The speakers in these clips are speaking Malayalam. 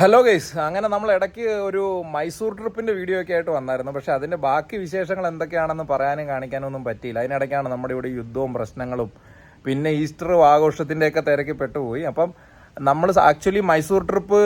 ഹലോ ഗൈസ് അങ്ങനെ നമ്മൾ ഇടയ്ക്ക് ഒരു മൈസൂർ ട്രിപ്പിന്റെ വീഡിയോ ഒക്കെ ആയിട്ട് വന്നായിരുന്നു. പക്ഷെ അതിന്റെ ബാക്കി വിശേഷങ്ങൾ എന്തൊക്കെയാണെന്ന് പറയാനും കാണിക്കാനും ഒന്നും പറ്റിയില്ല. അതിനിടയ്ക്കാണ് നമ്മുടെ ഇവിടെ യുദ്ധവും പ്രശ്നങ്ങളും പിന്നെ ഈസ്റ്റർ ആഘോഷത്തിന്റെ ഒക്കെ തിരക്കി പെട്ടുപോയി. അപ്പം നമ്മൾ ആക്ച്വലി മൈസൂർ ട്രിപ്പ്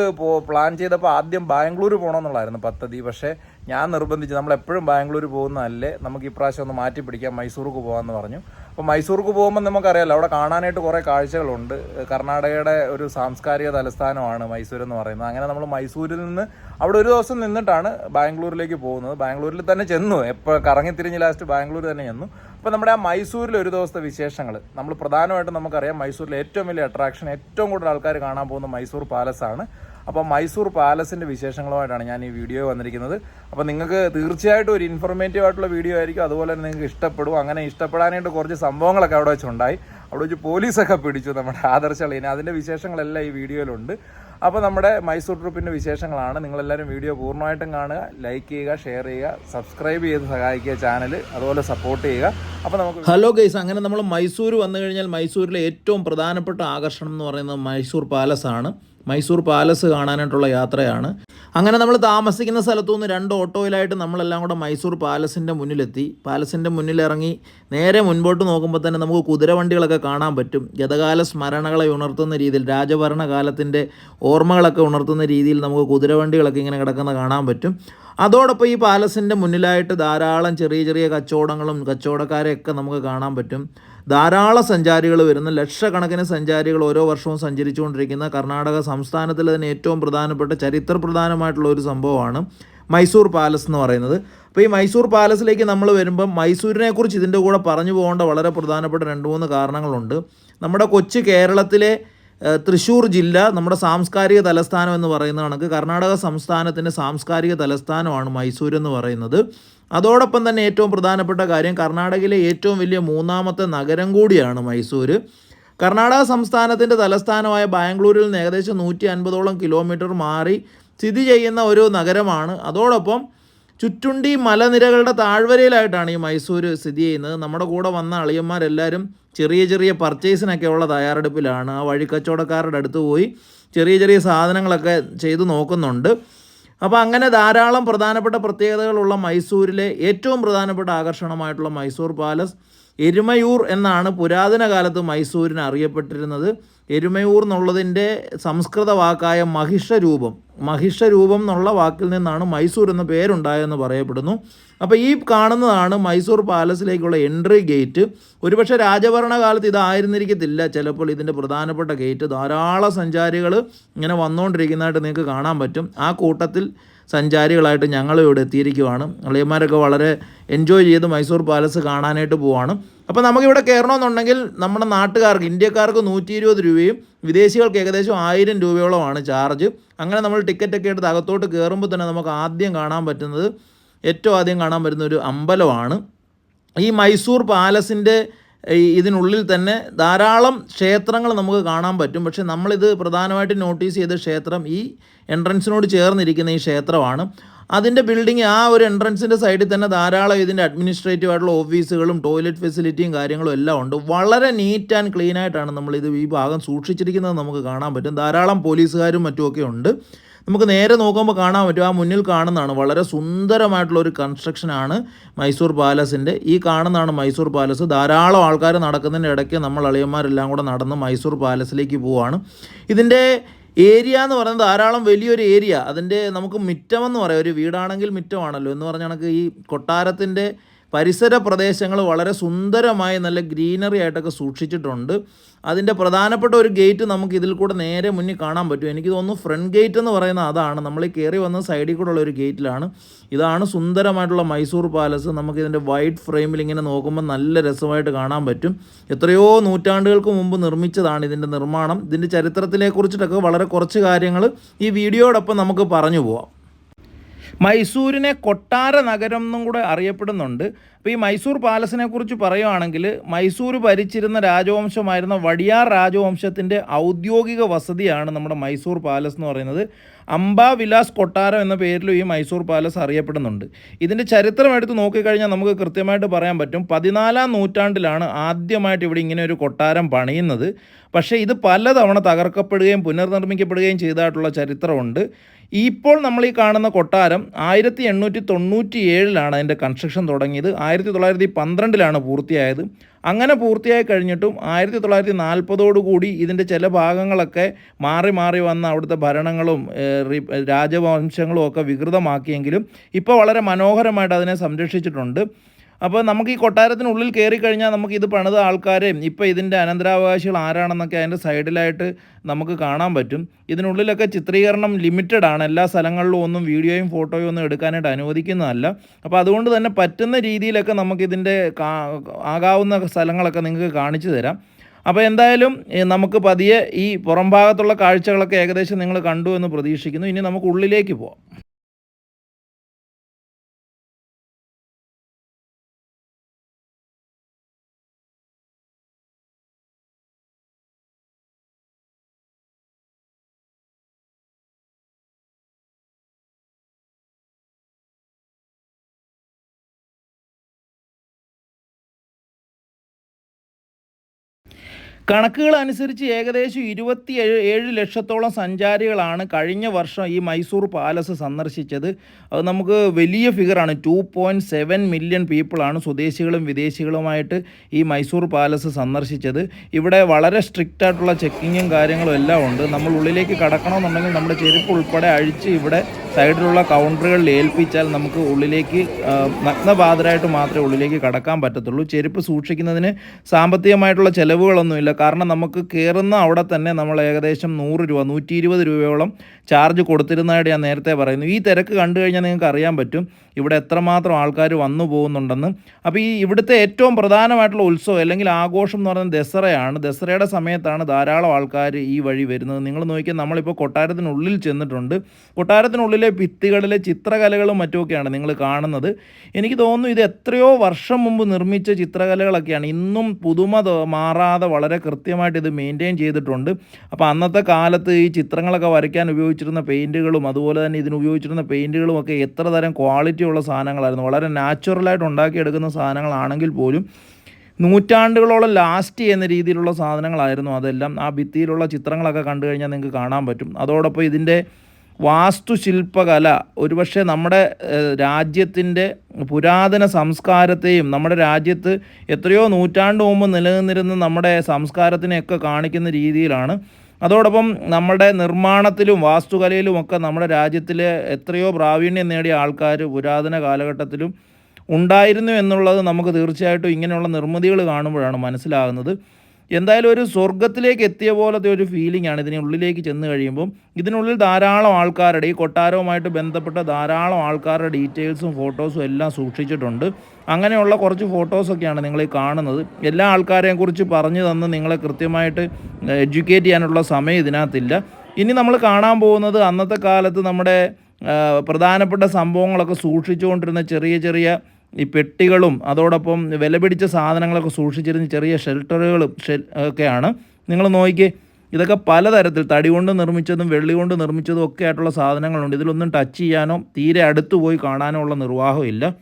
പ്ലാൻ ചെയ്തപ്പോൾ ആദ്യം ബാംഗ്ലൂർ പോകണമെന്നുള്ളായിരുന്നു പദ്ധതി. പക്ഷേ ഞാൻ നിർബന്ധിച്ച് നമ്മൾ എപ്പോഴും ബാംഗ്ലൂർ പോകുന്നതല്ലേ നമുക്ക് ഇപ്രാവശ്യം ഒന്ന് മാറ്റി പിടിക്കാം മൈസൂർക്ക് പോകാമെന്ന് പറഞ്ഞു. അപ്പോൾ മൈസൂർക്ക് പോകുമ്പോൾ നമുക്കറിയാലോ അവിടെ കാണാനായിട്ട് കുറേ കാഴ്ചകളുണ്ട്. കർണാടകയുടെ ഒരു സാംസ്കാരിക തലസ്ഥാനമാണ് മൈസൂർ എന്ന് പറയുന്നത്. അങ്ങനെ നമ്മൾ മൈസൂരിൽ നിന്ന് അവിടെ ഒരു ദിവസം നിന്നിട്ടാണ് ബാംഗ്ലൂരിലേക്ക് പോകുന്നത്. ബാംഗ്ലൂരിൽ തന്നെ ചെന്നു. എപ്പോൾ കറങ്ങിത്തിരിഞ്ഞ് ലാസ്റ്റ് ബാംഗ്ലൂർ തന്നെ ചെന്നു. അപ്പോൾ നമ്മുടെ ആ മൈസൂരിൽ ഒരു ദിവസത്തെ വിശേഷങ്ങൾ. നമ്മൾ പ്രധാനമായിട്ടും നമുക്കറിയാം മൈസൂരിലെ ഏറ്റവും വലിയ അട്രാക്ഷൻ ഏറ്റവും കൂടുതൽ ആൾക്കാർ കാണാൻ പോകുന്ന മൈസൂർ പാലസ് ആണ്. അപ്പോൾ മൈസൂർ പാലസിന്റെ വിശേഷങ്ങളുമായിട്ടാണ് ഞാൻ ഈ വീഡിയോ വന്നിരിക്കുന്നത്. അപ്പോൾ നിങ്ങൾക്ക് തീർച്ചയായിട്ടും ഒരു ഇൻഫോർമേറ്റീവ് ആയിട്ടുള്ള വീഡിയോ ആയിരിക്കും. അതുപോലെ തന്നെ നിങ്ങൾക്ക് ഇഷ്ടപ്പെടും. അങ്ങനെ ഇഷ്ടപ്പെടാനായിട്ട് കുറച്ച് സംഭവങ്ങളൊക്കെ അവിടെ വെച്ചുണ്ടായി. അവിടെ വെച്ച് പോലീസൊക്കെ പിടിച്ചു നമ്മുടെ ആദർശ അളീനെ അതിന്റെ വിശേഷങ്ങളെല്ലാം ഈ വീഡിയോയിലുണ്ട്. അപ്പോൾ നമ്മുടെ മൈസൂർ ട്രിപ്പിന്റെ വിശേഷങ്ങളാണ്. നിങ്ങളെല്ലാവരും വീഡിയോ പൂർണമായിട്ടും കാണുക ലൈക്ക് ചെയ്യുക ഷെയർ ചെയ്യുക സബ്സ്ക്രൈബ് ചെയ്ത് സഹായിക്കുക ചാനൽ അതുപോലെ സപ്പോർട്ട് ചെയ്യുക. അപ്പോൾ നമുക്ക് ഹലോ ഗൈസ് അങ്ങനെ നമ്മൾ മൈസൂർ വന്നു കഴിഞ്ഞാൽ മൈസൂരിലെ ഏറ്റവും പ്രധാനപ്പെട്ട ആകർഷണം എന്ന് പറയുന്നത് മൈസൂർ പാലസ് ആണ് മൈസൂർ പാലസ് കാണാനായിട്ടുള്ള യാത്രയാണ്. അങ്ങനെ നമ്മൾ താമസിക്കുന്ന സ്ഥലത്തു നിന്ന് രണ്ട് ഓട്ടോയിലായിട്ട് നമ്മളെല്ലാം കൂടെ മൈസൂർ പാലസിന്റെ മുന്നിലെത്തി. പാലസിന്റെ മുന്നിലിറങ്ങി നേരെ മുൻപോട്ട് നോക്കുമ്പോൾ തന്നെ നമുക്ക് കുതിരവണ്ടികളൊക്കെ കാണാൻ പറ്റും. ഗതകാല സ്മരണകളെ ഉണർത്തുന്ന രീതിയിൽ രാജഭരണകാലത്തിന്റെ ഓർമ്മകളൊക്കെ ഉണർത്തുന്ന രീതിയിൽ നമുക്ക് കുതിരവണ്ടികളൊക്കെ ഇങ്ങനെ കിടക്കുന്ന കാണാൻ പറ്റും. അതോടൊപ്പം ഈ പാലസിന്റെ മുന്നിലായിട്ട് ധാരാളം ചെറിയ ചെറിയ കച്ചവടങ്ങളും കച്ചവടക്കാരെയൊക്കെ നമുക്ക് കാണാൻ പറ്റും. ധാരാളം സഞ്ചാരികൾ വരുന്ന ലക്ഷക്കണക്കിന് സഞ്ചാരികൾ ഓരോ വർഷവും സഞ്ചരിച്ചുകൊണ്ടിരിക്കുന്ന കർണാടക സംസ്ഥാനത്തിലെ തന്നെ ഏറ്റവും പ്രധാനപ്പെട്ട ചരിത്ര പ്രധാനമായിട്ടുള്ള ഒരു സംഭവമാണ് മൈസൂർ പാലസ് എന്ന് പറയുന്നത്. അപ്പോൾ ഈ മൈസൂർ പാലസിലേക്ക് നമ്മൾ വരുമ്പം മൈസൂരിനെക്കുറിച്ച് ഇതിന്റെ കൂടെ പറഞ്ഞു പോകേണ്ട വളരെ പ്രധാനപ്പെട്ട രണ്ട് മൂന്ന് കാരണങ്ങളുണ്ട്. നമ്മുടെ കൊച്ചു കേരളത്തിലെ തൃശ്ശൂർ ജില്ല നമ്മുടെ സാംസ്കാരിക തലസ്ഥാനം എന്ന് പറയുന്ന കണക്ക് കർണാടക സംസ്ഥാനത്തിന്റെ സാംസ്കാരിക തലസ്ഥാനമാണ് മൈസൂർ എന്ന് പറയുന്നത്. അതോടൊപ്പം തന്നെ ഏറ്റവും പ്രധാനപ്പെട്ട കാര്യം കർണാടകയിലെ ഏറ്റവും വലിയ മൂന്നാമത്തെ നഗരം കൂടിയാണ് മൈസൂർ കർണാടക സംസ്ഥാനത്തിന്റെ തലസ്ഥാനമായ ബാംഗ്ലൂരിൽ നിന്ന് ഏകദേശം നൂറ്റി അൻപതോളം കിലോമീറ്റർ മാറി സ്ഥിതി ചെയ്യുന്ന ഒരു നഗരമാണ്. അതോടൊപ്പം ചുറ്റുണ്ടി മലനിരകളുടെ താഴ്വരയിലായിട്ടാണ് ഈ മൈസൂർ സ്ഥിതി ചെയ്യുന്നത്. നമ്മുടെ കൂടെ വന്ന അളിയന്മാരെല്ലാവരും ചെറിയ ചെറിയ പർച്ചേസിനൊക്കെ ഉള്ള തയ്യാറെടുപ്പിലാണ്. ആ വഴിക്കച്ചവടക്കാരുടെ അടുത്ത് പോയി ചെറിയ ചെറിയ സാധനങ്ങളൊക്കെ ചെയ്തു നോക്കുന്നുണ്ട്. അപ്പോൾ അങ്ങനെ ധാരാളം പ്രധാനപ്പെട്ട പ്രത്യേകതകളുള്ള മൈസൂരിലെ ഏറ്റവും പ്രധാനപ്പെട്ട ആകർഷണമായിട്ടുള്ള മൈസൂർ പാലസ് എരുമയൂർ എന്നാണ് പുരാതന കാലത്ത് മൈസൂരിന് അറിയപ്പെട്ടിരുന്നത്. എരുമയൂർ എന്നുള്ളതിന്റെ സംസ്കൃത വാക്കായ മഹിഷരൂപം. മഹിഷരൂപം എന്നുള്ള വാക്കിൽ നിന്നാണ് മൈസൂർ എന്ന പേരുണ്ടായതെന്ന് പറയപ്പെടുന്നു. അപ്പോൾ ഈ കാണുന്നതാണ് മൈസൂർ പാലസിലേക്കുള്ള എൻട്രി ഗേറ്റ്. ഒരുപക്ഷെ രാജഭരണകാലത്ത് ഇതായിരുന്നിരിക്കത്തില്ല. ചിലപ്പോൾ ഇതിന്റെ പ്രധാനപ്പെട്ട ഗേറ്റ് ധാരാളം സഞ്ചാരികൾ ഇങ്ങനെ വന്നുകൊണ്ടിരിക്കുന്നതായിട്ട് നിങ്ങൾക്ക് കാണാൻ പറ്റും. ആ കൂട്ടത്തിൽ സഞ്ചാരികളായിട്ട് ഞങ്ങളും ഇവിടെ എത്തിയിരിക്കുവാണ്. അളിയന്മാരൊക്കെ വളരെ എൻജോയ് ചെയ്ത് മൈസൂർ പാലസ് കാണാനായിട്ട് പോവാണ്. അപ്പോൾ നമുക്കിവിടെ കയറണമെന്നുണ്ടെങ്കിൽ നമ്മുടെ നാട്ടുകാർക്ക് ഇന്ത്യക്കാർക്ക് നൂറ്റി ഇരുപത് രൂപയും വിദേശികൾക്ക് ഏകദേശം ആയിരം രൂപയോളമാണ് ചാർജ് അങ്ങനെ നമ്മൾ ടിക്കറ്റൊക്കെ എടുത്ത് അകത്തോട്ട് കയറുമ്പോൾ തന്നെ നമുക്ക് ആദ്യം കാണാൻ പറ്റുന്നത് ഏറ്റവും ആദ്യം കാണാൻ പറ്റുന്ന ഒരു അമ്പലമാണ്. ഈ മൈസൂർ പാലസിന്റെ ഇതിനുള്ളിൽ തന്നെ ധാരാളം ക്ഷേത്രങ്ങൾ നമുക്ക് കാണാൻ പറ്റും. പക്ഷേ നമ്മളിത് പ്രധാനമായിട്ട് നോട്ടീസ് ചെയ്ത ക്ഷേത്രം ഈ എൻട്രൻസിനോട് ചേർന്നിരിക്കുന്ന ഈ ക്ഷേത്രമാണ്. അതിന്റെ ബിൽഡിംഗ് ആ ഒരു എൻട്രൻസിന്റെ സൈഡിൽ തന്നെ ധാരാളം ഇതിന്റെ അഡ്മിനിസ്ട്രേറ്റീവ് ആയിട്ടുള്ള ഓഫീസുകളും ടോയ്ലറ്റ് ഫെസിലിറ്റിയും കാര്യങ്ങളും എല്ലാം ഉണ്ട്. വളരെ നീറ്റ് ആൻഡ് ക്ലീൻ ആയിട്ടാണ് നമ്മൾ ഇത് ഈ ഭാഗം സൂക്ഷിച്ചിരിക്കുന്നത് നമുക്ക് കാണാൻ പറ്റും. ധാരാളം പോലീസുകാരും മറ്റുമൊക്കെ ഉണ്ട്. നമുക്ക് നേരെ നോക്കുമ്പോൾ കാണാൻ പറ്റും. ആ മുന്നിൽ കാണുന്നതാണ്. വളരെ സുന്ദരമായിട്ടുള്ള ഒരു കൺസ്ട്രക്ഷനാണ് മൈസൂർ പാലസിന്റെ. ഈ കാണുന്നതാണ് മൈസൂർ പാലസ്. ധാരാളം ആൾക്കാർ നടക്കുന്നതിന്റെ ഇടയ്ക്ക് നമ്മൾ അളിയന്മാരെല്ലാം കൂടെ നടന്ന് മൈസൂർ പാലസിലേക്ക് പോവുകയാണ് ഇതിന്റെ ഏരിയ എന്ന് പറയുന്നത് ധാരാളം വലിയൊരു ഏരിയ. അതിന്റെ നമുക്ക് മിറ്റമെന്ന് പറയാം. ഒരു വീടാണെങ്കിൽ മിറ്റമാണല്ലോ എന്ന് പറഞ്ഞ കണക്ക് ഈ കൊട്ടാരത്തിന്റെ പരിസര പ്രദേശങ്ങൾ വളരെ സുന്ദരമായി നല്ല ഗ്രീനറി ആയിട്ടൊക്കെ സൂക്ഷിച്ചിട്ടുണ്ട്. അതിന്റെ പ്രധാനപ്പെട്ട ഒരു ഗേറ്റ് നമുക്ക് ഇതിൽ കൂടെ നേരെ മുന്നിൽ കാണാൻ പറ്റും. എനിക്ക് തോന്നുന്നു ഫ്രണ്ട് ഗേറ്റ് എന്ന് പറയുന്ന അതാണ്. നമ്മൾ ഈ കയറി വന്ന സൈഡിൽ കൂടെ ഉള്ള ഒരു ഗേറ്റിലാണ്. ഇതാണ് സുന്ദരമായിട്ടുള്ള മൈസൂർ പാലസ്. നമുക്ക് നമുക്കിതിന്റെ വൈറ്റ് ഫ്രെയിമിൽ ഇങ്ങനെ നോക്കുമ്പോൾ നല്ല രസമായിട്ട് കാണാൻ പറ്റും. എത്രയോ നൂറ്റാണ്ടുകൾക്ക് മുമ്പ് നിർമ്മിച്ചതാണ് ഇതിന്റെ നിർമ്മാണം. ഇതിന്റെ ചരിത്രത്തിനെ കുറിച്ചിട്ടൊക്കെ വളരെ കുറച്ച് കാര്യങ്ങൾ ഈ വീഡിയോടൊപ്പം നമുക്ക് പറഞ്ഞു പോവാം. മൈസൂരിനെ കൊട്ടാര നഗരം എന്നും കൂടെ അറിയപ്പെടുന്നുണ്ട്. അപ്പോൾ ഈ മൈസൂർ പാലസിനെ കുറിച്ച് പറയുകയാണെങ്കിൽ മൈസൂർ ഭരിച്ചിരുന്ന രാജവംശമായിരുന്ന വടിയാർ രാജവംശത്തിന്റെ ഔദ്യോഗിക വസതിയാണ് നമ്മുടെ മൈസൂർ പാലസ് എന്ന് പറയുന്നത്. അംബാ വിലാസ് കൊട്ടാരം എന്ന പേരിലും ഈ മൈസൂർ പാലസ് അറിയപ്പെടുന്നുണ്ട്. ഇതിന്റെ ചരിത്രം എടുത്ത് നോക്കിക്കഴിഞ്ഞാൽ നമുക്ക് കൃത്യമായിട്ട് പറയാൻ പറ്റും. പതിനാലാം നൂറ്റാണ്ടിലാണ് ആദ്യമായിട്ട് ഇവിടെ ഇങ്ങനെ ഒരു കൊട്ടാരം പണിയുന്നത്. പക്ഷേ ഇത് പലതവണ തകർക്കപ്പെടുകയും പുനർനിർമ്മിക്കപ്പെടുകയും ചെയ്തതായിട്ടുള്ള ചരിത്രമുണ്ട്. ഇപ്പോൾ നമ്മൾ ഈ കാണുന്ന കൊട്ടാരം ആയിരത്തി എണ്ണൂറ്റി തൊണ്ണൂറ്റി ഏഴിലാണ് അതിന്റെ കൺസ്ട്രക്ഷൻ തുടങ്ങിയത്. ആയിരത്തി തൊള്ളായിരത്തി പന്ത്രണ്ടിലാണ് പൂർത്തിയായത്. അങ്ങനെ പൂർത്തിയായി കഴിഞ്ഞിട്ടും ആയിരത്തി തൊള്ളായിരത്തി നാൽപ്പതോടുകൂടി ഇതിന്റെ ചില ഭാഗങ്ങളൊക്കെ മാറി മാറി വന്ന അവിടുത്തെ ഭരണങ്ങളും രാജവംശങ്ങളും ഒക്കെ വികൃതമാക്കിയെങ്കിലും ഇപ്പോൾ വളരെ മനോഹരമായിട്ട് അതിനെ സംരക്ഷിച്ചിട്ടുണ്ട്. അപ്പോൾ നമുക്ക് ഈ കൊട്ടാരത്തിനുള്ളിൽ കയറി കഴിഞ്ഞാൽ നമുക്ക് ഇത് പണിത ആൾക്കാരെയും ഇപ്പോൾ ഇതിന്റെ അനന്തരാവകാശികൾ ആരാണെന്നൊക്കെ അതിന്റെ സൈഡിലായിട്ട് നമുക്ക് കാണാൻ പറ്റും. ഇതിനുള്ളിലൊക്കെ ചിത്രീകരണം ലിമിറ്റഡ് ആണ്. എല്ലാ സ്ഥലങ്ങളിലും ഒന്നും വീഡിയോയും ഫോട്ടോയും ഒന്നും എടുക്കാനായിട്ട് അനുവദിക്കുന്നതല്ല. അപ്പോൾ അതുകൊണ്ട് തന്നെ പറ്റുന്ന രീതിയിലൊക്കെ നമുക്കിതിന്റെ ആകാവുന്ന സ്ഥലങ്ങളൊക്കെ നിങ്ങൾക്ക് കാണിച്ചു തരാം. അപ്പോൾ എന്തായാലും നമുക്ക് പതിയെ ഈ പുറം ഭാഗത്തുള്ള കാഴ്ചകളൊക്കെ ഏകദേശം നിങ്ങൾ കണ്ടു എന്ന് പ്രതീക്ഷിക്കുന്നു. ഇനി നമുക്ക് ഉള്ളിലേക്ക് പോവാം. കണക്കുകൾ അനുസരിച്ച് ഏകദേശം ഇരുപത്തി ഏഴ് ലക്ഷത്തോളം സഞ്ചാരികളാണ് കഴിഞ്ഞ വർഷം ഈ മൈസൂർ പാലസ് സന്ദർശിച്ചത്. അത് നമുക്ക് വലിയ ഫിഗറാണ്. ടു പോയിന്റ് സെവൻ മില്യൺ പീപ്പിളാണ് സ്വദേശികളും വിദേശികളുമായിട്ട് ഈ മൈസൂർ പാലസ് സന്ദർശിച്ചത്. ഇവിടെ വളരെ സ്ട്രിക്റ്റ് ആയിട്ടുള്ള ചെക്കിങ്ങും കാര്യങ്ങളും എല്ലാം ഉണ്ട്. നമ്മൾ ഉള്ളിലേക്ക് കടക്കണമെന്നുണ്ടെങ്കിൽ നമ്മുടെ ചെരുപ്പ് ഉൾപ്പെടെ അഴിച്ച് ഇവിടെ സൈഡിലുള്ള കൗണ്ടറുകളിൽ ഏൽപ്പിച്ചാൽ നമുക്ക് ഉള്ളിലേക്ക് നഗ്നബാധരായിട്ട് മാത്രമേ ഉള്ളിലേക്ക് കടക്കാൻ പറ്റത്തുള്ളൂ. ചെരുപ്പ് സൂക്ഷിക്കുന്നതിന് സാമ്പത്തികമായിട്ടുള്ള ചിലവുകളൊന്നുമില്ല. കാരണം നമുക്ക് കയറുന്ന അവിടെ തന്നെ നമ്മൾ ഏകദേശം നൂറ് രൂപ നൂറ്റി ഇരുപത് രൂപയോളം ചാർജ് കൊടുത്തിരുന്നതായിട്ട് ഞാൻ നേരത്തെ പറയുന്നു. ഈ തിരക്ക് കണ്ടു കഴിഞ്ഞാൽ നിങ്ങൾക്ക് അറിയാൻ പറ്റും ഇവിടെ എത്രമാത്രം ആൾക്കാർ വന്നു പോകുന്നുണ്ടെന്ന്. അപ്പോൾ ഈ ഇവിടുത്തെ ഏറ്റവും പ്രധാനമായിട്ടുള്ള ഉത്സവം അല്ലെങ്കിൽ ആഘോഷം എന്ന് പറയുന്നത് ദസറയാണ്. ദസറയുടെ സമയത്താണ് ധാരാളം ആൾക്കാർ ഈ വഴി വരുന്നത്. നിങ്ങൾ നോക്കിയാൽ നമ്മളിപ്പോൾ കൊട്ടാരത്തിനുള്ളിൽ ചെന്നിട്ടുണ്ട്. കൊട്ടാരത്തിനുള്ളിലെ ഭിത്തികളിലെ ചിത്രകലകളും മറ്റുമൊക്കെയാണ് നിങ്ങൾ കാണുന്നത്. എനിക്ക് തോന്നുന്നു ഇത് എത്രയോ വർഷം മുമ്പ് നിർമ്മിച്ച ചിത്രകലകളൊക്കെയാണ്. ഇന്നും പുതുമ മാറാതെ വളരെ കൃത്യമായിട്ട് ഇത് മെയിന്റെയിൻ ചെയ്തിട്ടുണ്ട്. അപ്പോൾ അന്നത്തെ കാലത്ത് ഈ ചിത്രങ്ങളൊക്കെ വരയ്ക്കാൻ ഉപയോഗിച്ചിരുന്ന പെയിന്റുകളും അതുപോലെ തന്നെ ഇതിന് ഉപയോഗിച്ചിരുന്ന പെയിന്റുകളും ഒക്കെ എത്ര തരം ക്വാളിറ്റി ഉള്ള സാധനങ്ങളായിരുന്നു. വളരെ നാച്ചുറലായിട്ട് ഉണ്ടാക്കിയെടുക്കുന്ന സാധനങ്ങളാണെങ്കിൽ പോലും നൂറ്റാണ്ടുകളോളം ലാസ്റ്റ് ചെയ്യുന്ന രീതിയിലുള്ള സാധനങ്ങളായിരുന്നു അതെല്ലാം. ആ ഭിത്തിയിലുള്ള ചിത്രങ്ങളൊക്കെ കണ്ടു കഴിഞ്ഞാൽ നിങ്ങൾക്ക് കാണാൻ പറ്റും. അതോടൊപ്പം ഇതിന്റെ വാസ്തുശില്പകല ഒരുപക്ഷെ നമ്മുടെ രാജ്യത്തിന്റെ പുരാതന സംസ്കാരത്തെയും നമ്മുടെ രാജ്യത്ത് എത്രയോ നൂറ്റാണ്ട് മുമ്പ് നിലനിന്നിരുന്ന നമ്മുടെ സംസ്കാരത്തിനെയൊക്കെ കാണിക്കുന്ന രീതിയിലാണ്. അതോടൊപ്പം നമ്മുടെ നിർമ്മാണത്തിലും വാസ്തുകലയിലും ഒക്കെ നമ്മുടെ രാജ്യത്തിലെ എത്രയോ പ്രാവീണ്യം നേടിയ ആൾക്കാർ പുരാതന കാലഘട്ടത്തിലും ഉണ്ടായിരുന്നു എന്നുള്ളത് നമുക്ക് തീർച്ചയായിട്ടും ഇങ്ങനെയുള്ള നിർമ്മിതികൾ കാണുമ്പോഴാണ് മനസ്സിലാകുന്നത്. എന്തായാലും ഒരു സ്വർഗത്തിലേക്ക് എത്തിയ പോലത്തെ ഒരു ഫീലിംഗ് ആണ് ഇതിനുള്ളിലേക്ക് ചെന്ന് കഴിയുമ്പോൾ ഇതിനുള്ളിൽ ധാരാളം ആൾക്കാരുടെ ഈ കൊട്ടാരവുമായിട്ട് ബന്ധപ്പെട്ട ധാരാളം ആൾക്കാരുടെ ഡീറ്റെയിൽസും ഫോട്ടോസും എല്ലാം സൂക്ഷിച്ചിട്ടുണ്ട്. അങ്ങനെയുള്ള കുറച്ച് ഫോട്ടോസൊക്കെയാണ് നിങ്ങൾ ഈ കാണുന്നത്. എല്ലാ ആൾക്കാരെയും കുറിച്ച് പറഞ്ഞു തന്ന് നിങ്ങളെ കൃത്യമായിട്ട് എഡ്യൂക്കേറ്റ് ചെയ്യാനുള്ള സമയം ഇതിനകത്തില്ല. ഇനി നമ്മൾ കാണാൻ പോകുന്നത് അന്നത്തെ കാലത്ത് നമ്മുടെ പ്രധാനപ്പെട്ട സംഭവങ്ങളൊക്കെ സൂക്ഷിച്ചുകൊണ്ടിരുന്ന ചെറിയ ചെറിയ ഈ പെട്ടികളും അതോടൊപ്പം വില പിടിച്ച സാധനങ്ങളൊക്കെ സൂക്ഷിച്ചിരുന്ന ചെറിയ ഷെൽട്ടറുകളും ഷെൽ ഒക്കെയാണ്. നിങ്ങൾ നോക്കിയേ ഇതൊക്കെ പലതരത്തിൽ തടി കൊണ്ട് നിർമ്മിച്ചതും വെള്ളി കൊണ്ട് നിർമ്മിച്ചതും ഒക്കെ ആയിട്ടുള്ള സാധനങ്ങളുണ്ട്. ഇതിലൊന്നും ടച്ച് ചെയ്യാനോ തീരെ അടുത്ത് പോയി കാണാനോ ഉള്ള നിർവാഹമില്ല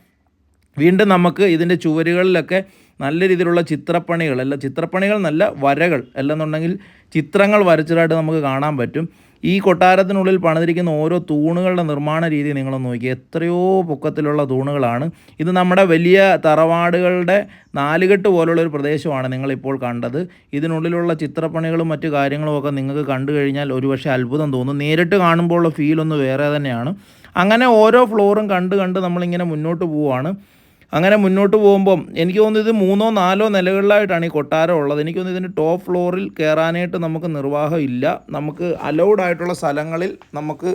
വീണ്ടും നമുക്ക് ഇതിന്റെ ചുവരുകളിലൊക്കെ നല്ല രീതിയിലുള്ള ചിത്രപ്പണികൾ അല്ല ചിത്രപ്പണികൾ നല്ല വരകൾ അല്ലെന്നുണ്ടെങ്കിൽ ചിത്രങ്ങൾ വരച്ചതായിട്ട് നമുക്ക് കാണാൻ പറ്റും. ഈ കൊട്ടാരത്തിനുള്ളിൽ പണിതിരിക്കുന്ന ഓരോ തൂണുകളുടെ നിർമ്മാണ രീതി നിങ്ങൾ നോക്കി എത്രയോ പൊക്കത്തിലുള്ള തൂണുകളാണ്. ഇത് നമ്മുടെ വലിയ തറവാടുകളുടെ നാലുകെട്ട് പോലുള്ള ഒരു പ്രദേശമാണ് നിങ്ങളിപ്പോൾ കണ്ടത്. ഇതിനുള്ളിലുള്ള ചിത്രപ്പണികളും മറ്റു കാര്യങ്ങളും ഒക്കെ നിങ്ങൾക്ക് കണ്ടു കഴിഞ്ഞാൽ ഒരുപക്ഷെ അത്ഭുതം തോന്നും. നേരിട്ട് കാണുമ്പോഴുള്ള ഫീൽ ഒന്ന് വേറെ തന്നെയാണ്. അങ്ങനെ ഓരോ ഫ്ലോറും കണ്ട് കണ്ട് നമ്മളിങ്ങനെ മുന്നോട്ട് പോവുകയാണ്. അങ്ങനെ മുന്നോട്ട് പോകുമ്പം എനിക്ക് തോന്നുന്നു ഇത് മൂന്നോ നാലോ നിലകളിലായിട്ടാണ് ഈ കൊട്ടാരം ഉള്ളത്. എനിക്ക് തോന്നുന്നു ഇതിന്റെ ടോപ്പ് ഫ്ലോറിൽ കയറാനായിട്ട് നമുക്ക് നിർവാഹം ഇല്ല. നമുക്ക് അലൗഡ് ആയിട്ടുള്ള സ്ഥലങ്ങളിൽ നമുക്ക്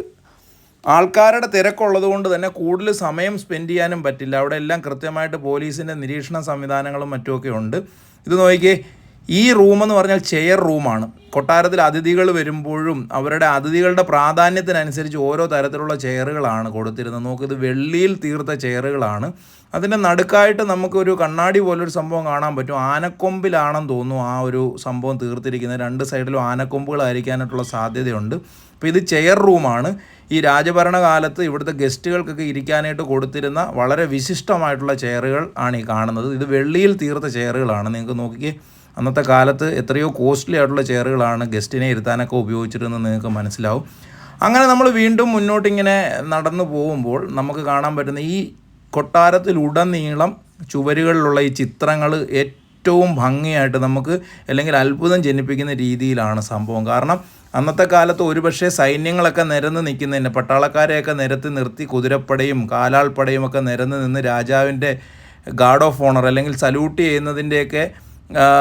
ആൾക്കാരുടെ തിരക്കുള്ളത് കൊണ്ട് തന്നെ കൂടുതൽ സമയം സ്പെൻഡ് ചെയ്യാനും പറ്റില്ല. അവിടെ എല്ലാം കൃത്യമായിട്ട് പോലീസിന്റെ നിരീക്ഷണ സംവിധാനങ്ങളും മറ്റുമൊക്കെ ഉണ്ട്. ഇത് നോക്കിയേ ഈ റൂമെന്ന് പറഞ്ഞാൽ ചെയർ റൂമാണ് കൊട്ടാരത്തിൽ അതിഥികൾ വരുമ്പോഴും അവരുടെ അതിഥികളുടെ പ്രാധാന്യത്തിനനുസരിച്ച് ഓരോ തരത്തിലുള്ള ചെയറുകളാണ് കൊടുത്തിരുന്നത്. നോക്കിയത് വെള്ളിയിൽ തീർത്ത ചെയറുകളാണ്. അതിന്റെ നടുക്കായിട്ട് നമുക്കൊരു കണ്ണാടി പോലൊരു സംഭവം കാണാൻ പറ്റും. ആനക്കൊമ്പിലാണെന്ന് തോന്നുന്നു ആ ഒരു സംഭവം തീർത്തിരിക്കുന്നത്. രണ്ട് സൈഡിലും ആനക്കൊമ്പുകളായിരിക്കാനായിട്ടുള്ള സാധ്യതയുണ്ട്. അപ്പോൾ ഇത് ചെയർ റൂമാണ്. ഈ രാജഭരണകാലത്ത് ഇവിടുത്തെ ഗസ്റ്റുകൾക്കൊക്കെ ഇരിക്കാനായിട്ട് കൊടുത്തിരുന്ന വളരെ വിശിഷ്ടമായിട്ടുള്ള ചെയറുകൾ ആണ് ഈ കാണുന്നത്. ഇത് വെള്ളിയിൽ തീർത്ത ചെയറുകളാണ്. നിങ്ങൾക്ക് നോക്കിക്കേ അന്നത്തെ കാലത്ത് എത്രയോ കോസ്റ്റ്ലി ആയിട്ടുള്ള ചെയറുകളാണ് ഗസ്റ്റിനെ ഇരുത്താനൊക്കെ ഉപയോഗിച്ചിരുന്നത് നിങ്ങൾക്ക് മനസ്സിലാവും. അങ്ങനെ നമ്മൾ വീണ്ടും മുന്നോട്ടിങ്ങനെ നടന്നു പോകുമ്പോൾ നമുക്ക് കാണാൻ പറ്റുന്ന ഈ കൊട്ടാരത്തിലുടനീളം ചുവരുകളിലുള്ള ഈ ചിത്രങ്ങൾ ഏറ്റവും ഭംഗിയായിട്ട് നമുക്ക് അല്ലെങ്കിൽ അത്ഭുതം ജനിപ്പിക്കുന്ന രീതിയിലാണ് സംഭവം. കാരണം അന്നത്തെ കാലത്ത് ഒരുപക്ഷെ സൈന്യങ്ങളൊക്കെ നിരന്ന് നിൽക്കുന്നതിന് പട്ടാളക്കാരെയൊക്കെ നിരത്തി നിർത്തി കുതിരപ്പടയും കാലാൾപ്പടയും ഒക്കെ നിരന്ന് നിന്ന് രാജാവിന്റെ ഗാർഡ് ഓഫ് ഓണർ അല്ലെങ്കിൽ സല്യൂട്ട് ചെയ്യുന്നതിന്റെയൊക്കെ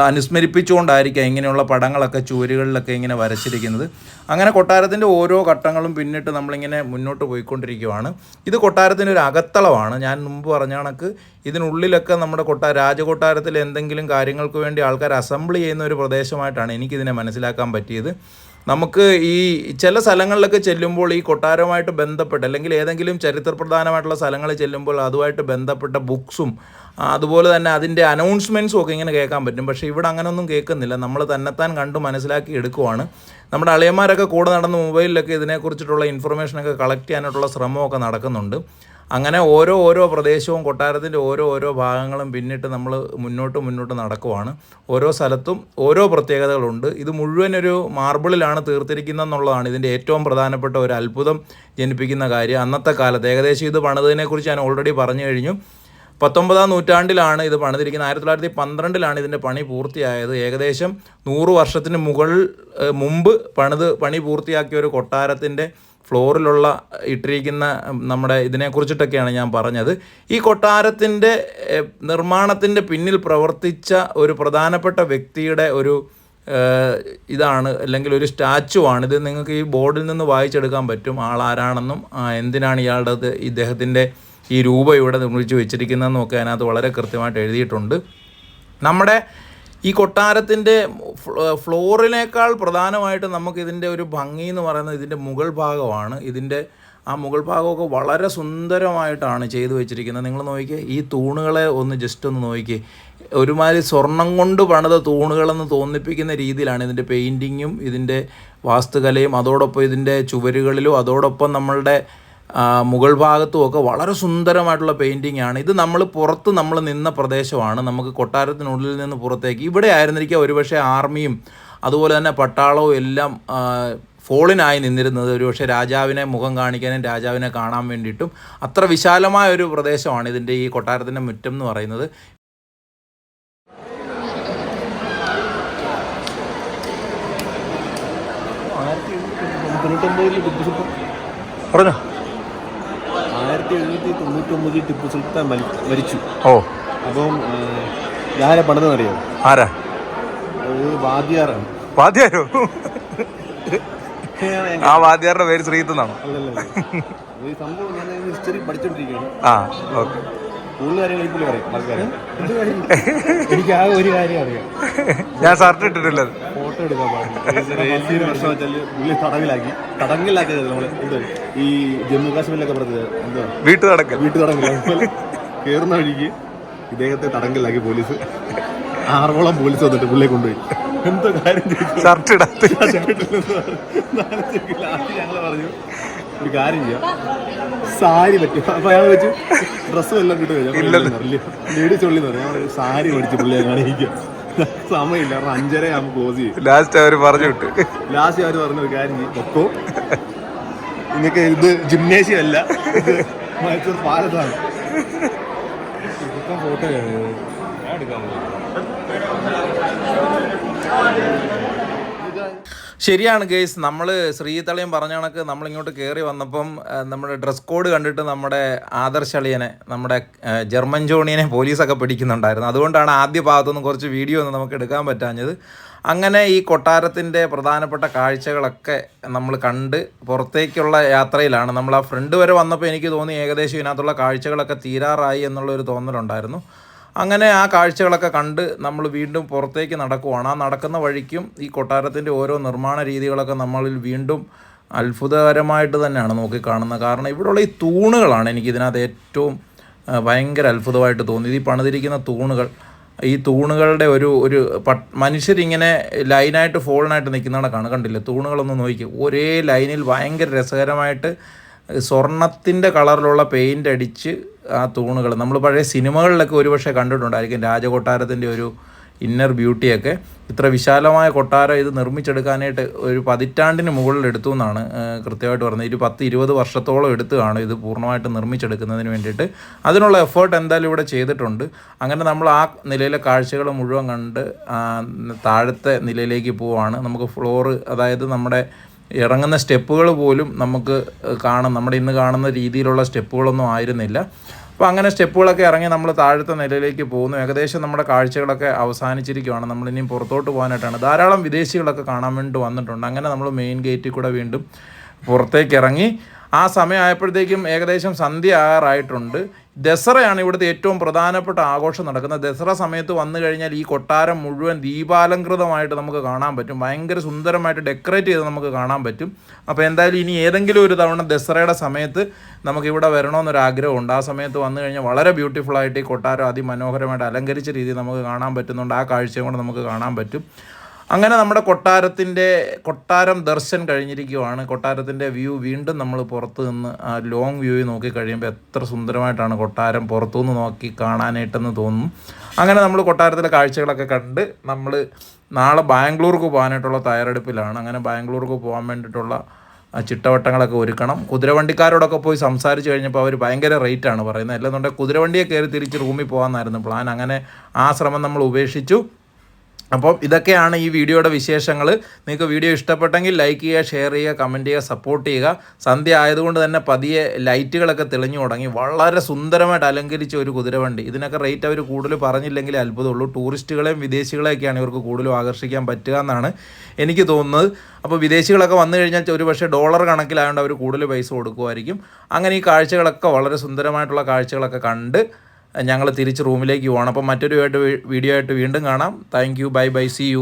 അനുസ്മരിപ്പിച്ചുകൊണ്ടായിരിക്കാം ഇങ്ങനെയുള്ള പടങ്ങളൊക്കെ ചുവരുകളിലൊക്കെ ഇങ്ങനെ വരച്ചിരിക്കുന്നത്. അങ്ങനെ കൊട്ടാരത്തിന്റെ ഓരോ ഘട്ടങ്ങളും പിന്നിട്ട് നമ്മളിങ്ങനെ മുന്നോട്ട് പോയിക്കൊണ്ടിരിക്കുവാണ്. ഇത് കൊട്ടാരത്തിന്റെ ഒരു അകത്തളമാണ്. ഞാൻ മുമ്പ് പറഞ്ഞ കണക്ക് ഇതിനുള്ളിലൊക്കെ നമ്മുടെ കൊട്ടാര രാജകൊട്ടാരത്തിൽ എന്തെങ്കിലും കാര്യങ്ങൾക്ക് വേണ്ടി ആൾക്കാർ അസംബ്ലി ചെയ്യുന്ന ഒരു പ്രദേശമായിട്ടാണ് എനിക്കിതിനെ മനസ്സിലാക്കാൻ പറ്റിയത്. നമുക്ക് ഈ ചില സ്ഥലങ്ങളിലൊക്കെ ചെല്ലുമ്പോൾ ഈ കൊട്ടാരവുമായിട്ട് ബന്ധപ്പെട്ട് അല്ലെങ്കിൽ ഏതെങ്കിലും ചരിത്രപ്രധാനമായിട്ടുള്ള സ്ഥലങ്ങളിൽ ചെല്ലുമ്പോൾ അതുമായിട്ട് ബന്ധപ്പെട്ട ബുക്സും അതുപോലെ തന്നെ അതിന്റെ അനൗൺസ്മെന്റ്സും ഒക്കെ ഇങ്ങനെ കേൾക്കാൻ പറ്റും. പക്ഷേ ഇവിടെ അങ്ങനെയൊന്നും കേൾക്കുന്നില്ല. നമ്മൾ തന്നെത്താൻ കണ്ടു മനസ്സിലാക്കി എടുക്കുവാണ്. നമ്മുടെ അളിയന്മാരൊക്കെ കൂടെ നടന്ന് മൊബൈലിലൊക്കെ ഇതിനെക്കുറിച്ചിട്ടുള്ള ഇൻഫർമേഷനൊക്കെ കളക്ട് ചെയ്യാനായിട്ടുള്ള ശ്രമമൊക്കെ നടക്കുന്നുണ്ട്. അങ്ങനെ ഓരോ ഓരോ പ്രദേശവും കൊട്ടാരത്തിന്റെ ഓരോ ഓരോ ഭാഗങ്ങളും പിന്നിട്ട് നമ്മൾ മുന്നോട്ട് മുന്നോട്ട് നടക്കുവാണ്. ഓരോ സ്ഥലത്തും ഓരോ പ്രത്യേകതകളുണ്ട്. ഇത് മുഴുവൻ ഒരു മാർബിളിലാണ് തീർത്തിരിക്കുന്നതെന്നുള്ളതാണ് ഇതിന്റെ ഏറ്റവും പ്രധാനപ്പെട്ട ഒരു അത്ഭുതം ജനിപ്പിക്കുന്ന കാര്യം. അന്നത്തെ കാലത്ത് ഏകദേശം ഇത് പണിതിനെക്കുറിച്ച് ഞാൻ ഓൾറെഡി പറഞ്ഞു കഴിഞ്ഞു. പത്തൊമ്പതാം നൂറ്റാണ്ടിലാണ് ഇത് പണിതിരിക്കുന്നത്. ആയിരത്തി തൊള്ളായിരത്തി പന്ത്രണ്ടിലാണ് ഇതിന്റെ പണി പൂർത്തിയായത്. ഏകദേശം നൂറ് വർഷത്തിന് മുകൾ മുമ്പ് പണിത് പണി പൂർത്തിയാക്കിയ ഒരു കൊട്ടാരത്തിന്റെ ഫ്ലോറിലുള്ള ഇട്ടിരിക്കുന്ന നമ്മുടെ ഇതിനെക്കുറിച്ചിട്ടൊക്കെയാണ് ഞാൻ പറഞ്ഞത്. ഈ കൊട്ടാരത്തിന്റെ നിർമ്മാണത്തിന്റെ പിന്നിൽ പ്രവർത്തിച്ച ഒരു പ്രധാനപ്പെട്ട വ്യക്തിയുടെ ഒരു ഇതാണ് അല്ലെങ്കിൽ ഒരു സ്റ്റാച്ചു ആണ്. ഇത് നിങ്ങൾക്ക് ഈ ബോർഡിൽ നിന്ന് വായിച്ചെടുക്കാൻ പറ്റും ആൾ ആരാണെന്നും എന്തിനാണ് ഇയാളുടെ ഇദ്ദേഹത്തിന്റെ ഈ രൂപ ഇവിടെ നിർമ്മിച്ച് വെച്ചിരിക്കുന്നതെന്നും ഒക്കെ അതിനകത്ത് വളരെ കൃത്യമായിട്ട് എഴുതിയിട്ടുണ്ട്. നമ്മുടെ ഈ കൊട്ടാരത്തിന്റെ ഫ്ലോ- ഫ്ലോറിനേക്കാൾ പ്രധാനമായിട്ട് നമുക്കിതിന്റെ ഒരു ഭംഗി എന്ന് പറയുന്നത് ഇതിന്റെ മുകൾ ഭാഗമാണ്. ഇതിന്റെ ആ മുകൾ ഭാഗമൊക്കെ വളരെ സുന്ദരമായിട്ടാണ് ചെയ്തു വെച്ചിരിക്കുന്നത്. നിങ്ങൾ നോക്കിയേ ഈ തൂണുകളെ ഒന്ന് ജസ്റ്റ് ഒന്ന് നോക്കിയേ. ഒരുമാതിരി സ്വർണം കൊണ്ട് പണിത തൂണുകളെന്ന് തോന്നിപ്പിക്കുന്ന രീതിയിലാണ് ഇതിന്റെ പെയിന്റിങ്ങും ഇതിന്റെ വാസ്തുകലയും അതോടൊപ്പം ഇതിന്റെ ചുവരുകളിലും അതോടൊപ്പം നമ്മളുടെ മുകൾ ഭാഗത്തുമൊക്കെ വളരെ സുന്ദരമായിട്ടുള്ള പെയിന്റിംഗ് ആണ് ഇത് നമ്മൾ പുറത്ത് നമ്മൾ നിന്ന പ്രദേശമാണ്. നമുക്ക് കൊട്ടാരത്തിനുള്ളിൽ നിന്ന് പുറത്തേക്ക്. ഇവിടെ ആയിരുന്നിരിക്കുക ഒരുപക്ഷെ ആർമിയും അതുപോലെ തന്നെ പട്ടാളവും എല്ലാം ഫോളിനായി നിന്നിരുന്നത്. ഒരുപക്ഷെ രാജാവിനെ മുഖം കാണിക്കാനും രാജാവിനെ കാണാൻ വേണ്ടിയിട്ടും. അത്ര വിശാലമായ ഒരു പ്രദേശമാണ് ഇതിന്റെ ഈ കൊട്ടാരത്തിന്റെ മുറ്റം എന്ന് പറയുന്നത്. പറഞ്ഞോ. എഴുന്നൂറ്റി തൊണ്ണൂറ്റൊമ്പതിൽ ടിപ്പു സുൽത്താൻ മരി- മരിച്ചു. ഓ. അപ്പം ഞാനെ പണിതെന്നറിയോ? ആരാ? വാദ്യാറാണ്. വാദ്യാരോ? ആ വാദ്യാരുടെ പേര് ശ്രീത്ത് ഈ സംഭവം ഞാൻ ഹിസ്റ്ററി പഠിച്ചോണ്ടിരിക്കുകയാണ്. ആ ഓക്കെ. എനിക്ക് ആ ഒരു കാര്യം അറിയാം. ഞാൻ ഷർട്ട് ഇട്ടിട്ടില്ലത്. ഫോട്ടോ എടുക്കാൻ പാടില്ല. വർഷം വെച്ചാൽ പുള്ളി തടവിലാക്കി. തടങ്കലിലാക്കിയത് നമ്മൾ എന്ത്? ഈ ജമ്മു കാശ്മീരിലൊക്കെ പറഞ്ഞത് എന്താ? വീട്ടു നടക്കൽ വീട്ടു തടങ്കൽ. കയറുന്ന വഴിക്ക് ഇദ്ദേഹത്തെ തടങ്കലിലാക്കി പോലീസ്. ആറോളം പോലീസ് വന്നിട്ട് പുള്ളിയെ കൊണ്ടുപോയി. എന്തോ കാര്യം ചെയ്തു? ഷർട്ട് ഇടാത്ത. ഞങ്ങൾ പറഞ്ഞു. ഒരു കാര്യം ചെയ്യാം. സാരി പറ്റും. അപ്പൊ അയാൾ വെച്ച് ഡ്രസ്സും എല്ലാം കിട്ടും. ലേഡീസ് ഉള്ളി പറഞ്ഞു പറഞ്ഞു, സാരി മേടിച്ച് പുള്ളിയെ കാണിക്കാം. സമയമില്ല. കാരണം അഞ്ചര ആകുമ്പോൾ ക്ലോസ് ചെയ്യും. ലാസ്റ്റ് അവർ പറഞ്ഞു വിട്ടു. ലാസ്റ്റ് അവർ പറഞ്ഞു ഒരു കാര്യം ഒക്കോ നിങ്ങൾക്ക് ഇത് ജിംനേഷ്യം അല്ല ഇത് മൈസൂർ പാലത്താണ് ഫോട്ടോ ശരിയാണ് ഗേസ് നമ്മൾ ശ്രീതളയും പറഞ്ഞ കണക്ക് നമ്മളിങ്ങോട്ട് കയറി വന്നപ്പം നമ്മുടെ ഡ്രസ് കോഡ് കണ്ടിട്ട് നമ്മുടെ ആദർശളിയനെ നമ്മുടെ ജർമ്മൻ ജോണിയനെ പോലീസൊക്കെ പിടിക്കുന്നുണ്ടായിരുന്നു. അതുകൊണ്ടാണ് ആദ്യ ഭാഗത്തുനിന്ന് കുറച്ച് വീഡിയോ ഒന്നും നമുക്ക് എടുക്കാൻ പറ്റാഞ്ഞത്. അങ്ങനെ ഈ കൊട്ടാരത്തിന്റെ പ്രധാനപ്പെട്ട കാഴ്ചകളൊക്കെ നമ്മൾ കണ്ട് പുറത്തേക്കുള്ള യാത്രയിലാണ്. നമ്മൾ ആ ഫ്രണ്ട് വരെ വന്നപ്പോൾ എനിക്ക് തോന്നി ഏകദേശം ഇതിനകത്തുള്ള കാഴ്ചകളൊക്കെ തീരാറായി എന്നുള്ളൊരു തോന്നലുണ്ടായിരുന്നു. അങ്ങനെ ആ കാഴ്ചകളൊക്കെ കണ്ട് നമ്മൾ വീണ്ടും പുറത്തേക്ക് നടക്കുവാണ്. ആ നടക്കുന്ന വഴിക്കും ഈ കൊട്ടാരത്തിന്റെ ഓരോ നിർമ്മാണ രീതികളൊക്കെ നമ്മളിൽ വീണ്ടും അത്ഭുതകരമായിട്ട് തന്നെയാണ് നോക്കിക്കാണുന്നത്. കാരണം ഇവിടെയുള്ള ഈ തൂണുകളാണ് എനിക്ക് ഇതിനകത്ത് ഏറ്റവും ഭയങ്കര അത്ഭുതമായിട്ട് തോന്നിയത്. ഈ പണിതിരിക്കുന്ന തൂണുകൾ ഈ തൂണുകളുടെ ഒരു ഒരു പട്ട് മനുഷ്യരിങ്ങനെ ലൈനായിട്ട് ഫോളിനായിട്ട് നിൽക്കുന്നതാണ് കണ്ടില്ല? തൂണുകളൊന്നും നോക്കി. ഒരേ ലൈനിൽ ഭയങ്കര രസകരമായിട്ട് സ്വർണത്തിന്റെ കളറിലുള്ള പെയിന്റ് അടിച്ച് ആ തൂണുകൾ. നമ്മൾ പഴയ സിനിമകളിലൊക്കെ ഒരുപക്ഷെ കണ്ടിട്ടുണ്ടായിരിക്കും രാജകൊട്ടാരത്തിന്റെ ഒരു ഇന്നർ ബ്യൂട്ടിയൊക്കെ ഇത്ര വിശാലമായ കൊട്ടാരം ഇത് നിർമ്മിച്ചെടുക്കാനായിട്ട് ഒരു പതിറ്റാണ്ടിന് മുകളിൽ എടുത്തു എന്നാണ് കൃത്യമായിട്ട് പറഞ്ഞത്. ഒരു പത്ത് ഇരുപത് വർഷത്തോളം എടുത്തു കാണും ഇത് പൂർണമായിട്ട് നിർമ്മിച്ചെടുക്കുന്നതിന് വേണ്ടിയിട്ട്. അതിനുള്ള എഫേർട്ട് എന്തായാലും ഇവിടെ ചെയ്തിട്ടുണ്ട്. അങ്ങനെ നമ്മൾ ആ നിലയിലെ കാഴ്ചകൾ മുഴുവൻ കണ്ട് താഴത്തെ നിലയിലേക്ക് പോവാണ്. നമുക്ക് ഫ്ലോറ് അതായത് നമ്മുടെ ഇറങ്ങുന്ന സ്റ്റെപ്പുകൾ പോലും നമുക്ക് കാണാം. നമ്മുടെ ഇന്ന് കാണുന്ന രീതിയിലുള്ള സ്റ്റെപ്പുകളൊന്നും ആയിരുന്നില്ല. അപ്പോൾ അങ്ങനെ സ്റ്റെപ്പുകളൊക്കെ ഇറങ്ങി നമ്മൾ താഴത്തെ നിലയിലേക്ക് പോകുന്നു. ഏകദേശം നമ്മുടെ കാഴ്ചകളൊക്കെ അവസാനിച്ചിരിക്കുകയാണ് നമ്മളിനിയും പുറത്തോട്ട് പോകാനായിട്ടാണ്. ധാരാളം വിദേശികളൊക്കെ കാണാൻ വേണ്ടി വന്നിട്ടുണ്ട്. അങ്ങനെ നമ്മൾ മെയിൻ ഗേറ്റിൽ കൂടെ വീണ്ടും പുറത്തേക്ക് ഇറങ്ങി. ആ സമയമായപ്പോഴത്തേക്കും ഏകദേശം സന്ധ്യ ആകാറായിട്ടുണ്ട് ദസറയാണ് ഇവിടുത്തെ ഏറ്റവും പ്രധാനപ്പെട്ട ആഘോഷം നടക്കുന്നത്. ദസറ സമയത്ത് വന്നു കഴിഞ്ഞാൽ ഈ കൊട്ടാരം മുഴുവൻ ദീപാലങ്കൃതമായിട്ട് നമുക്ക് കാണാൻ പറ്റും. ഭയങ്കര സുന്ദരമായിട്ട് ഡെക്കറേറ്റ് ചെയ്ത് നമുക്ക് കാണാൻ പറ്റും. അപ്പോൾ എന്തായാലും ഇനി ഏതെങ്കിലും ഒരു തവണ ദസറയുടെ സമയത്ത് നമുക്ക് ഇവിടെ വരണമെന്നൊരു ആഗ്രഹമുണ്ട്. ആ സമയത്ത് വന്നു കഴിഞ്ഞാൽ വളരെ ബ്യൂട്ടിഫുള്ളായിട്ട് ഈ കൊട്ടാരം അതിമനോഹരമായിട്ട് അലങ്കരിച്ച രീതിയിൽ നമുക്ക് കാണാൻ പറ്റുന്നുണ്ട്. ആ കാഴ്ചയും കൂടെ നമുക്ക് കാണാൻ പറ്റും. അങ്ങനെ നമ്മുടെ കൊട്ടാരത്തിന്റെ കൊട്ടാരം ദർശൻ കഴിഞ്ഞിരിക്കുവാണ്. കൊട്ടാരത്തിന്റെ വ്യൂ വീണ്ടും നമ്മൾ പുറത്ത് നിന്ന് ആ ലോങ് വ്യൂ നോക്കി കഴിയുമ്പോൾ എത്ര സുന്ദരമായിട്ടാണ് കൊട്ടാരം പുറത്തുനിന്ന് നോക്കി കാണാനായിട്ടെന്ന് തോന്നും. അങ്ങനെ നമ്മൾ കൊട്ടാരത്തിലെ കാഴ്ചകളൊക്കെ കണ്ട് നമ്മൾ നാളെ ബാംഗ്ലൂർക്ക് പോകാനായിട്ടുള്ള തയ്യാറെടുപ്പിലാണ്. അങ്ങനെ ബാംഗ്ലൂർക്ക് പോകാൻ വേണ്ടിയിട്ടുള്ള ചിട്ടവട്ടങ്ങളൊക്കെ ഒരുക്കണം. കുതിരവണ്ടിക്കാരോടൊക്കെ പോയി സംസാരിച്ച് കഴിഞ്ഞപ്പോൾ അവർ ഭയങ്കര റേറ്റാണ് പറയുന്നത്. അല്ലെന്നുണ്ടെങ്കിൽ കുതിരവണ്ടിയെ കയറി തിരിച്ച് റൂമിൽ പോകാമെന്നായിരുന്നു പ്ലാൻ അങ്ങനെ ആ ശ്രമം നമ്മൾ ഉപേക്ഷിച്ചു. അപ്പോൾ ഇതൊക്കെയാണ് ഈ വീഡിയോയുടെ വിശേഷങ്ങൾ. നിങ്ങൾക്ക് വീഡിയോ ഇഷ്ടപ്പെട്ടെങ്കിൽ ലൈക്ക് ചെയ്യുക ഷെയർ ചെയ്യുക കമന്റ് ചെയ്യുക സപ്പോർട്ട് ചെയ്യുക. സന്ധ്യ ആയതുകൊണ്ട് തന്നെ പതിയെ ലൈറ്റുകളൊക്കെ തെളിഞ്ഞു തുടങ്ങി. വളരെ സുന്ദരമായിട്ട് അലങ്കരിച്ച ഒരു കുതിരവണ്ടി. ഇതിനൊക്കെ റേറ്റ് അവർ കൂടുതൽ പറഞ്ഞില്ലെങ്കിൽ അത്ഭുതമുള്ളൂ. ടൂറിസ്റ്റുകളെയും വിദേശികളെയൊക്കെയാണ് ഇവർക്ക് കൂടുതലും ആകർഷിക്കാൻ പറ്റുക എന്നാണ് എനിക്ക് തോന്നുന്നത്. അപ്പോൾ വിദേശികളൊക്കെ വന്നു കഴിഞ്ഞാൽ ഒരു പക്ഷേ ഡോളർ കണക്കിലായതുകൊണ്ട് അവർ കൂടുതൽ പൈസ കൊടുക്കുമായിരിക്കും. അങ്ങനെ ഈ കാഴ്ചകളൊക്കെ വളരെ സുന്ദരമായിട്ടുള്ള കാഴ്ചകളൊക്കെ കണ്ട് ഞങ്ങൾ തിരിച്ച് റൂമിലേക്ക് പോകണം അപ്പം മറ്റൊരു വീഡിയോ ആയിട്ട് വീണ്ടും കാണാം. Thank you bye bye see you